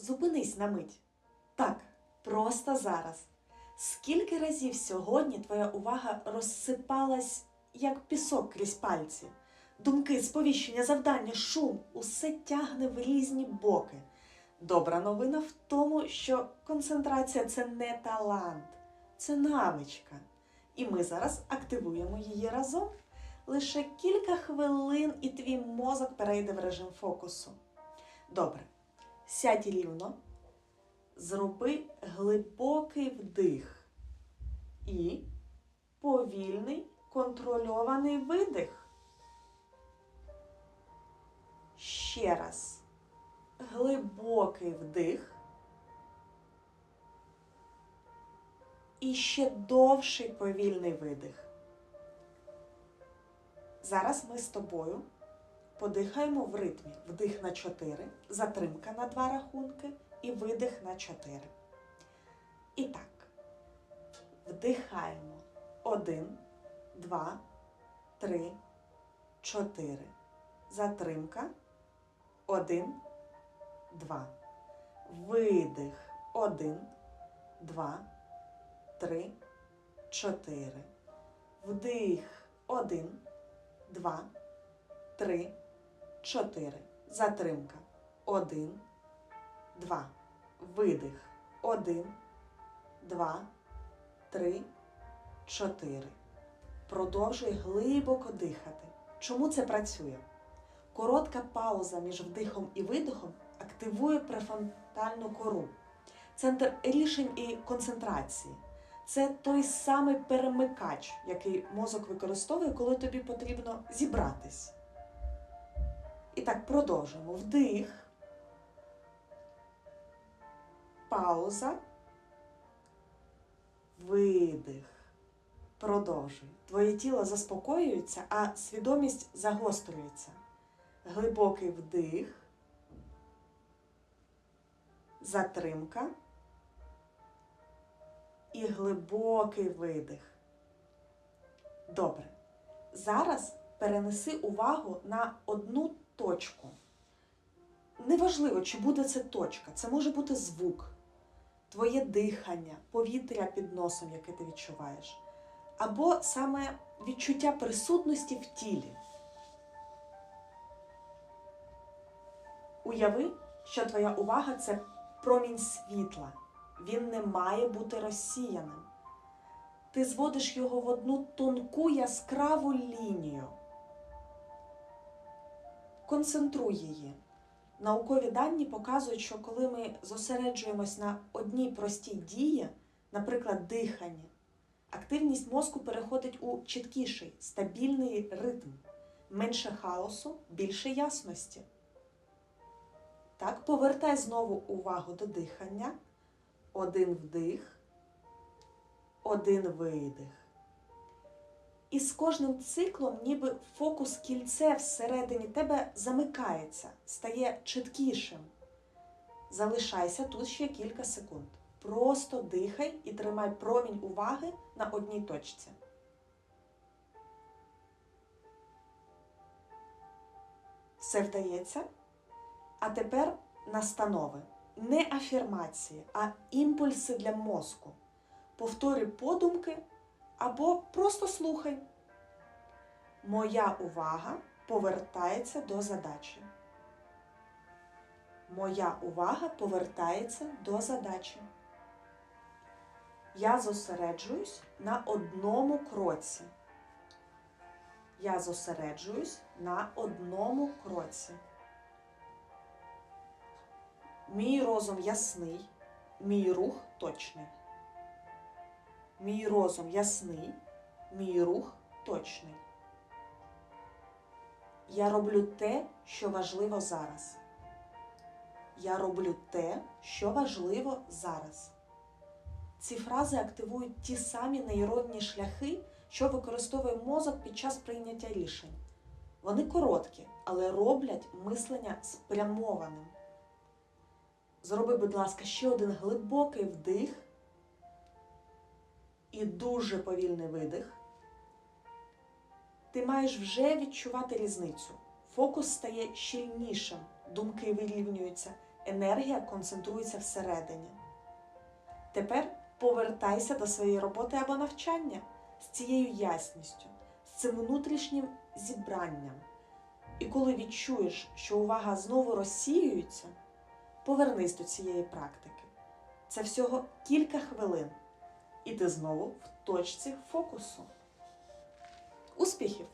Зупинись на мить. Так, просто зараз. Скільки разів сьогодні твоя увага розсипалась, як пісок крізь пальці? Думки, сповіщення, завдання, шум усе тягне в різні боки. Добра новина в тому, що концентрація це не талант, це навичка. І ми зараз активуємо її разом. Лише кілька хвилин, і твій мозок перейде в режим фокусу. Добре, сядь рівно, зроби глибокий вдих і повільний контрольований видих. Ще раз. Глибокий вдих. І ще довший повільний видих. Зараз ми з тобою подихаємо в ритмі. Вдих на 4, затримка на 2 рахунки і видих на 4. І так. Вдихаємо. 1, 2, 3, 4. Затримка. 1, 2. Видих. 1, 2, 3, 4. Вдих. 1, 2, 3, 4. Затримка. 1, 2. Видих. 1, 2, 3, 4. Продовжуй глибоко дихати. Чому це працює? Коротка пауза між вдихом і видихом активує префронтальну кору. Центр рішень і концентрації. Це той самий перемикач, який мозок використовує, коли тобі потрібно зібратись. І так, продовжуємо. Вдих. Пауза. Видих. Продовжуй. Твоє тіло заспокоюється, а свідомість загострюється. Глибокий вдих. Затримка. І глибокий видих. Добре. Зараз перенеси увагу на одну точку. Неважливо, чи буде це точка, це може бути звук, твоє дихання, повітря під носом, яке ти відчуваєш, або саме відчуття присутності в тілі. Уяви, що твоя увага це промінь світла. Він не має бути розсіяним. Ти зводиш його в одну тонку яскраву лінію. Концентруй її. Наукові дані показують, що коли ми зосереджуємось на одній простій дії, наприклад, диханні, активність мозку переходить у чіткіший, стабільний ритм, менше хаосу, більше ясності. Так, повертай знову увагу до дихання. Один вдих, один видих. І з кожним циклом, ніби фокус кільце всередині тебе замикається, стає чіткішим. Залишайся тут ще кілька секунд. Просто дихай і тримай промінь уваги на одній точці. Все вдається? А тепер настанови. Не афірмації, а імпульси для мозку. Повторюй подумки або просто слухай. Моя увага повертається до задачі. Моя увага повертається до задачі. Я зосереджуюсь на одному кроці. Я зосереджуюсь на одному кроці. Мій розум ясний, мій рух точний. Мій розум ясний, мій рух точний. Я роблю те, що важливо зараз. Я роблю те, що важливо зараз. Ці фрази активують ті самі нейронні шляхи, що використовує мозок під час прийняття рішень. Вони короткі, але роблять мислення спрямованим. Зроби, будь ласка, ще один глибокий вдих і дуже повільний видих. Ти маєш вже відчувати різницю. Фокус стає щільнішим, думки вирівнюються, енергія концентрується всередині. Тепер повертайся до своєї роботи або навчання з цією ясністю, з цим внутрішнім зібранням. І коли відчуєш, що увага знову розсіюється, повернись до цієї практики. Це всього кілька хвилин, і ти знову в точці фокусу. Успіхів!